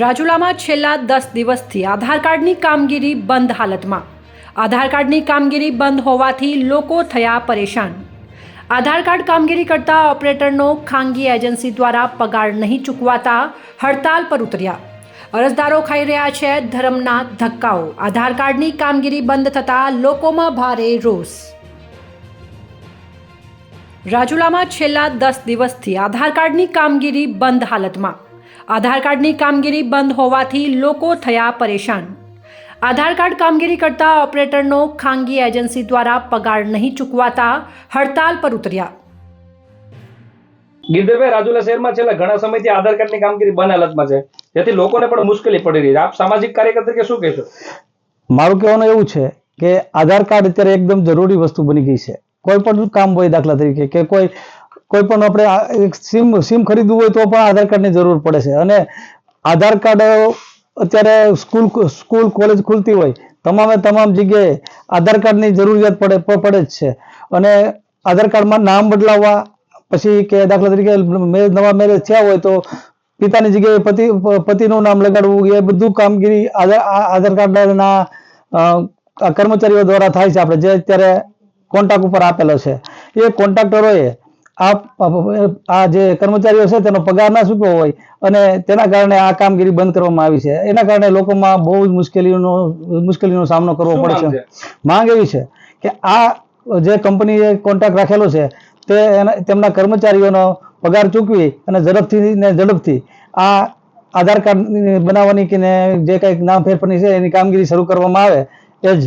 રાજુલામાં છેલ્લા દસ દિવસથી આધાર કાર્ડની કામગીરી બંધ હાલતમાં. આધાર કાર્ડની કામગીરી બંધ હોવાથી લોકો થયા પરેશાન. આધાર કાર્ડ કામગીરી કરતા ઓપરેટરનો ખાનગી એજન્સી દ્વારા પગાર નહીં ચૂકવાતા હડતાલ પર ઉતર્યા. અરજદારો ખાઈ રહ્યા છે ધર્મના ધક્કાઓ. આધાર કાર્ડની કામગીરી બંધ થતાં લોકોમાં ભારે રોષ. રાજુલામાં છેલ્લા દસ દિવસથી આધાર કાર્ડની કામગીરી બંધ હાલતમાં. આધાર કાર્ડની કામગીરી બંધ હોવાથી લોકો થયા પરેશાન. આધાર કાર્ડ કામગીરી કરતા ઓપરેટરનો ખાનગી એજન્સી દ્વારા પગાર નહીં ચૂકવાતા હડતાલ પર ઉતર્યા. ગીરધરભાઈ રાજુલા શહેરમાં છેલ્લા ઘણા સમયથી આધાર કાર્ડની કામગીરી બંધ હાલતમાં છે. જેથી લોકોને પણ મુશ્કેલી પડી રહી છે. આપ સામાજિક કાર્યકર તરીકે શું કહેશો? મારું કહેવાનું એવું છે કે આધાર કાર્ડ અત્યારે એકદમ જરૂરી વસ્તુ બની ગઈ છે. કોઈ પણ કામ હોય દાખલા તરીકે કે કોઈ કોઈ પણ આપણે સિમ સિમ ખરીદવું હોય તો પણ આધાર કાર્ડની જરૂર પડે છે. અને આધાર કાર્ડ અત્યારે સ્કૂલ સ્કૂલ, કોલેજ ખુલતી હોય, તમામે તમામ જગ્યાએ આધાર કાર્ડની જરૂરિયાત પડે પડે જ છે. અને આધાર કાર્ડમાં નામ બદલાવવા પછી કે દાખલા તરીકે નવા મેરેજ થયા હોય તો પિતાની જગ્યાએ પતિ, પતિનું નામ લગાડવું, એ બધું કામગીરી આધાર આધાર કાર્ડના કર્મચારીઓ દ્વારા થાય છે આપણે. જે અત્યારે કોન્ટ્રાક્ટ ઉપર આપેલો છે. એ કોન્ટ્રાક્ટરોએ આ આ જે કર્મચારીઓ છે તેનો પગાર ના ચૂકવો હોય અને તેના કારણે આ કામગીરી બંધ કરવામાં આવી છે. એના કારણે લોકોમાં બહુ જ મુશ્કેલીઓનો મુશ્કેલીનો સામનો કરવો પડે છે. માંગ એવી છે કે આ જે કંપનીએ કોન્ટ્રાક્ટ રાખેલો છે તે તેમના કર્મચારીઓનો પગાર ચૂકવી અને ઝડપથી ને ઝડપથી આ આધાર કાર્ડ બનાવવાની કે જે કંઈક નામ ફેરફારની છે એની કામગીરી શરૂ કરવામાં આવે એ જ